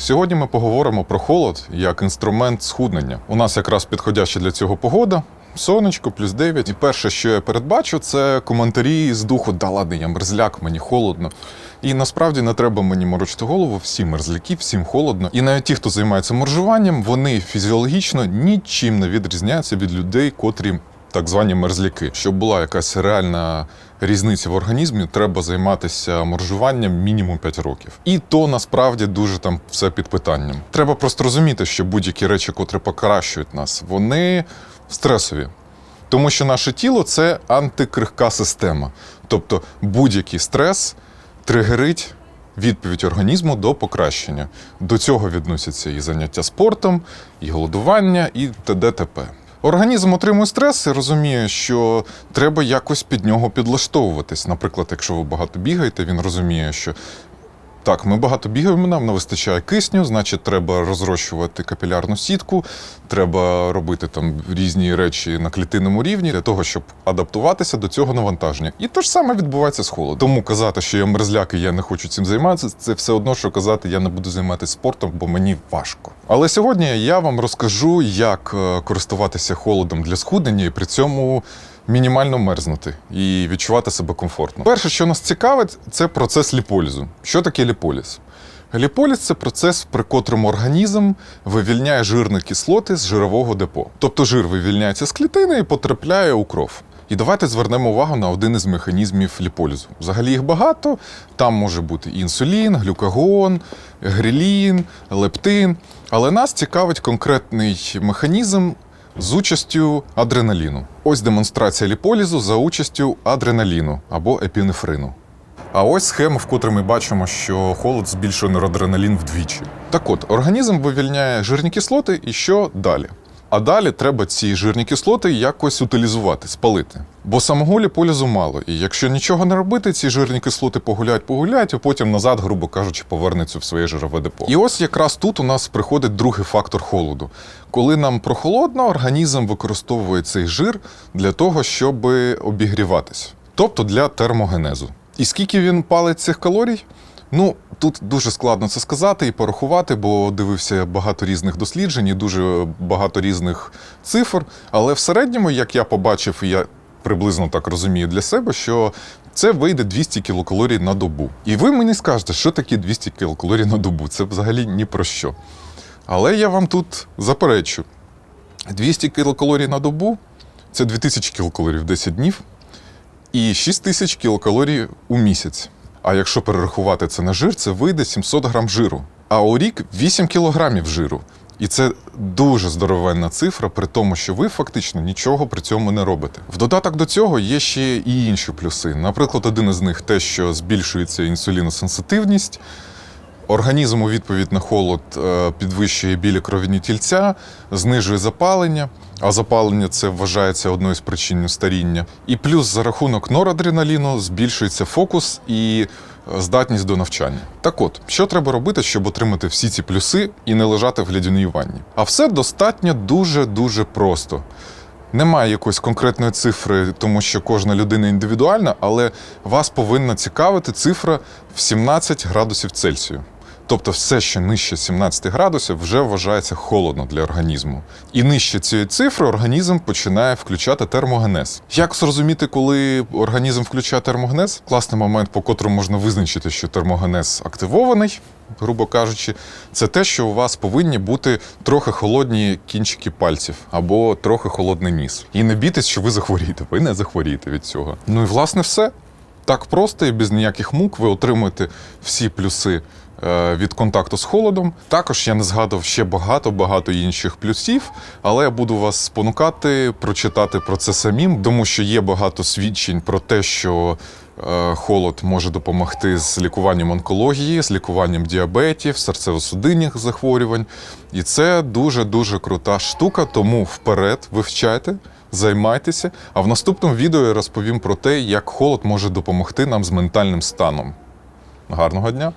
Сьогодні ми поговоримо про холод як інструмент схуднення. У нас якраз підходяща для цього погода. Сонечко, плюс 9. І перше, що я передбачу, це коментарі з духу Да ладно, я мерзляк, мені холодно. І насправді не треба мені морочити голову, всі мерзляки, всім холодно. І навіть ті, хто займається моржуванням, вони фізіологічно нічим не відрізняються від людей, котрі так звані мерзляки. Щоб була якась реальна різниця в організмі, треба займатися моржуванням мінімум 5 років. І то насправді дуже там все під питанням. Треба просто розуміти, що будь-які речі, котрі покращують нас, вони стресові. Тому що наше тіло це антикрихка система. Тобто будь-який стрес тригерить відповідь організму до покращення. До цього відносяться і заняття спортом, і голодування, і т.д. т.п. Організм отримує стрес і розуміє, що треба якось під нього підлаштовуватись. Наприклад, якщо ви багато бігаєте, він розуміє, що так, ми багато бігаємо, нам не вистачає кисню, значить, треба розрощувати капілярну сітку, треба робити там різні речі на клітинному рівні для того, щоб адаптуватися до цього навантаження. І те ж саме відбувається з холодом. Тому казати, що я мерзляк і я не хочу цим займатися, це все одно, що казати, я не буду займатися спортом, бо мені важко. Але сьогодні я вам розкажу, як е, користуватися холодом для схуднення і при цьому мінімально мерзнути і відчувати себе комфортно. Перше, що нас цікавить, це процес ліполізу. Що таке ліполіз? Ліполіз це процес, при котрому організм вивільняє жирні кислоти з жирового депо. Тобто жир вивільняється з клітини і потрапляє у кров. І давайте звернемо увагу на один із механізмів ліполізу. Взагалі їх багато. Там може бути інсулін, глюкагон, грелін, лептин. Але нас цікавить конкретний механізм з участю адреналіну. Ось демонстрація ліполізу за участю адреналіну або епінефрину. А ось схема, в котрій ми бачимо, що холод збільшує норадреналін вдвічі. Так от, організм вивільняє жирні кислоти, і що далі? А далі треба ці жирні кислоти якось утилізувати, спалити. Бо самого ліполізу мало. І якщо нічого не робити, ці жирні кислоти погуляють, погуляють, а потім назад, грубо кажучи, повернуться в своє жирове депо. І ось якраз тут у нас приходить другий фактор холоду. Коли нам прохолодно, організм використовує цей жир для того, щоб обігріватись, тобто для термогенезу. І скільки він палить цих калорій? Ну, тут дуже складно це сказати і порахувати, бо дивився багато різних досліджень, і дуже багато різних цифр. Але в середньому, як я побачив, я приблизно так розумію для себе, що це вийде 200 кілокалорій на добу. І ви мені скажете, що таке 200 кілокалорій на добу? Це взагалі ні про що. Але я вам тут заперечу: 200 кілокалорій на добу це 2000 кілокалорій в 10 днів і 6000 кілокалорій у місяць. А якщо перерахувати це на жир, це вийде 700 грам жиру. А у рік 8 кілограмів жиру. І це дуже здоровенна цифра, при тому, що ви фактично нічого при цьому не робите. В додаток до цього є ще і інші плюси. Наприклад, один із них те, що збільшується інсуліносенситивність. Організм у відповідь на холод е, підвищує білі кров'яні тільця, знижує запалення, а запалення це вважається одною з причин старіння. І плюс за рахунок норадреналіну збільшується фокус і е, здатність до навчання. Так от, що треба робити, щоб отримати всі ці плюси і не лежати в лядяній ванні? А все достатньо дуже-дуже просто. Немає якоїсь конкретної цифри, тому що кожна людина індивідуальна, але вас повинна цікавити цифра в 17 градусів Цельсію. Тобто все, що нижче 17 градусів, вже вважається холодно для організму. І нижче цієї цифри організм починає включати термогенез. Як зрозуміти, коли організм включає термогенез? Класний момент, по котрому можна визначити, що термогенез активований, грубо кажучи, це те, що у вас повинні бути трохи холодні кінчики пальців або трохи холодний ніс. І не бійтесь, що ви захворієте. Ви не захворієте від цього. Ну і власне все. Так просто і без ніяких мук ви отримуєте всі плюси від контакту з холодом. Також я не згадав ще багато-багато інших плюсів, але я буду вас спонукати прочитати про це самим, тому що є багато свідчень про те, що е, холод може допомогти з лікуванням онкології, з лікуванням діабетів, серцево-судинних захворювань. І це дуже-дуже крута штука, тому вперед вивчайте. Займайтеся, а в наступному відео я розповім про те, як холод може допомогти нам з ментальним станом. Гарного дня!